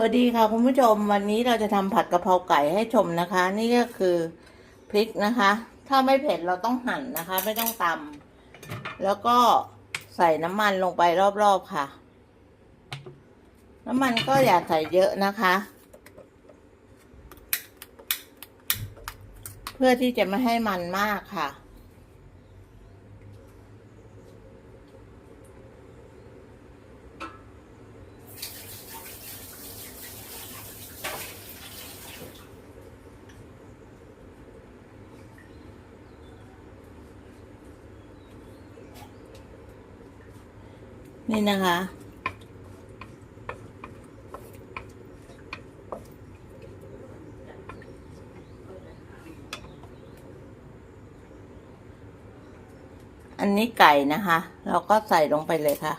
สวัสดีค่ะคุณผู้ชมวันนี้เราจะทำผัดกะเพราไก่ให้ชมนะคะ นี่ก็คือพริกนะคะ ถ้าไม่เผ็ดเราต้องหั่นนะคะ ไม่ต้องตำแล้วก็ใส่น้ำมันลงไปรอบๆค่ะ น้ำมันก็อย่าใส่เยอะนะคะ เพื่อที่จะไม่ให้มันมากค่ะ นี่นะคะ อันนี้ไก่นะคะ เราก็ใส่ลงไปเลยค่ะ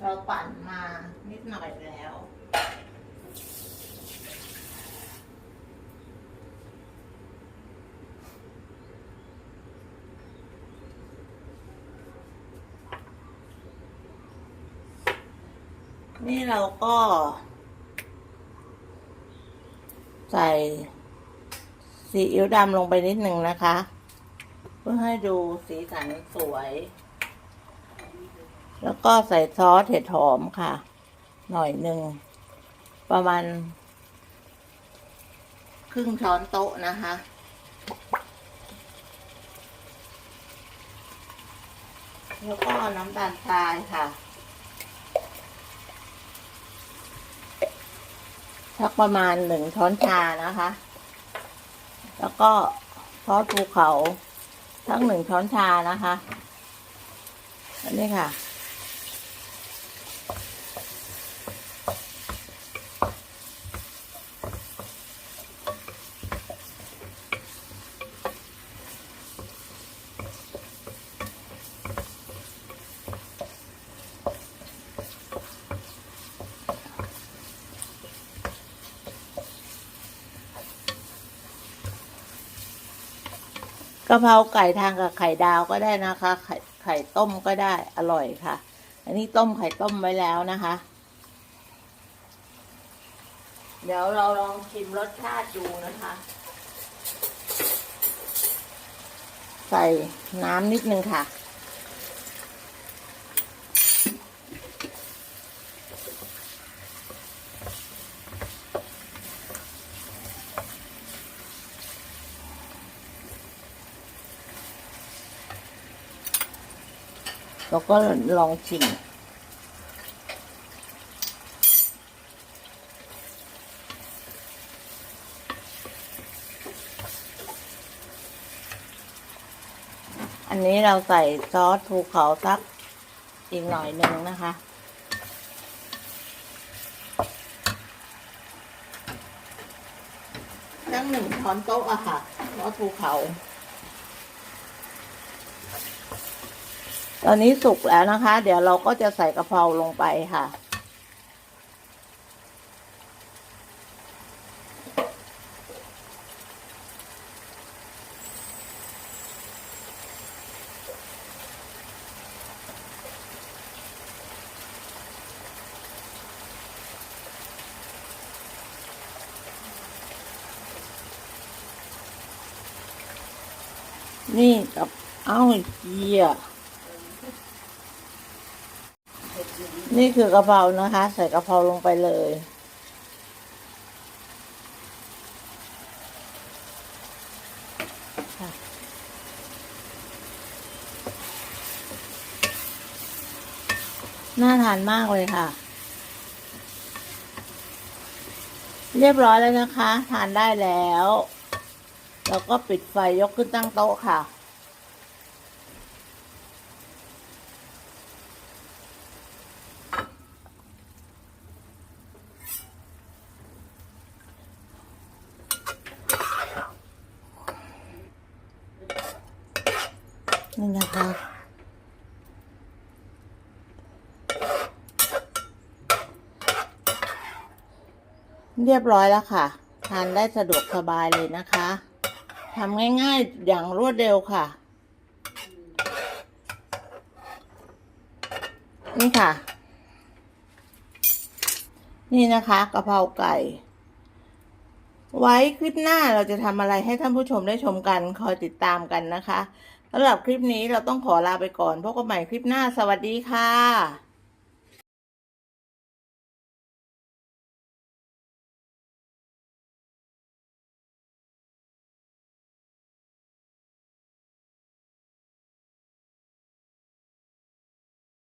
เราปั่นมานิดหน่อยแล้ว นี่เราก็ ใส่ซีอิ๊วดำลงไปนิดหนึ่งนะคะ เพื่อให้ดูสีสันสวย แล้วก็ใส่ซอสเห็ดหอมค่ะ หน่อยหนึ่ง ประมาณ ครึ่งช้อนโต๊ะนะคะแล้วก็น้ำตาลทรายค่ะ สักประมาณหนึ่งช้อนชานะคะ แล้วก็ซอสภูเขาทั้งหนึ่งช้อนชานะคะ อันนี้ค่ะ กะเพราไก่ทางกับไข่ดาวก็ได้นะคะ ไข่ไข่ต้มก็ได้อร่อยค่ะ อันนี้ต้มไข่ต้มไว้แล้วนะคะ เดี๋ยวเราลองชิมรสชาติดูนะคะ ใส่น้ำนิดนึงค่ะ เราก็ลองชิมอันนี้เราใส่ซอสภูเขาสักอีกหน่อยหนึ่งนะคะ ตั้งหนึ่งช้อนโต๊ะอะค่ะซอสภูเขา ตอนนี้สุกแล้วนะคะ เดี๋ยวเราก็จะใส่กะเพราลงไปค่ะ นี่กับ เอ้าเหี้ย นี่คือกะเพรานะคะ ใส่กะเพราลงไปเลย น่าทานมากเลยค่ะ เรียบร้อยแล้วนะคะ ทานได้แล้ว แล้วก็ปิดไฟยกขึ้นตั้งโต๊ะค่ะ นี่นะคะเรียบร้อยแล้วค่ะ ทานได้สะดวกสบายเลยนะคะทำง่ายๆอย่างรวดเร็วค่ะ นี่ค่ะ นี่นะคะกะเพราไก่ ไว้คลิปหน้าเราจะทำอะไรให้ท่านผู้ชมได้ชมกัน คอยติดตามกันนะคะ สำหรับคลิปนี้เราต้องขอลาไปก่อนพบกันใหม่คลิปหน้าสวัสดีค่ะ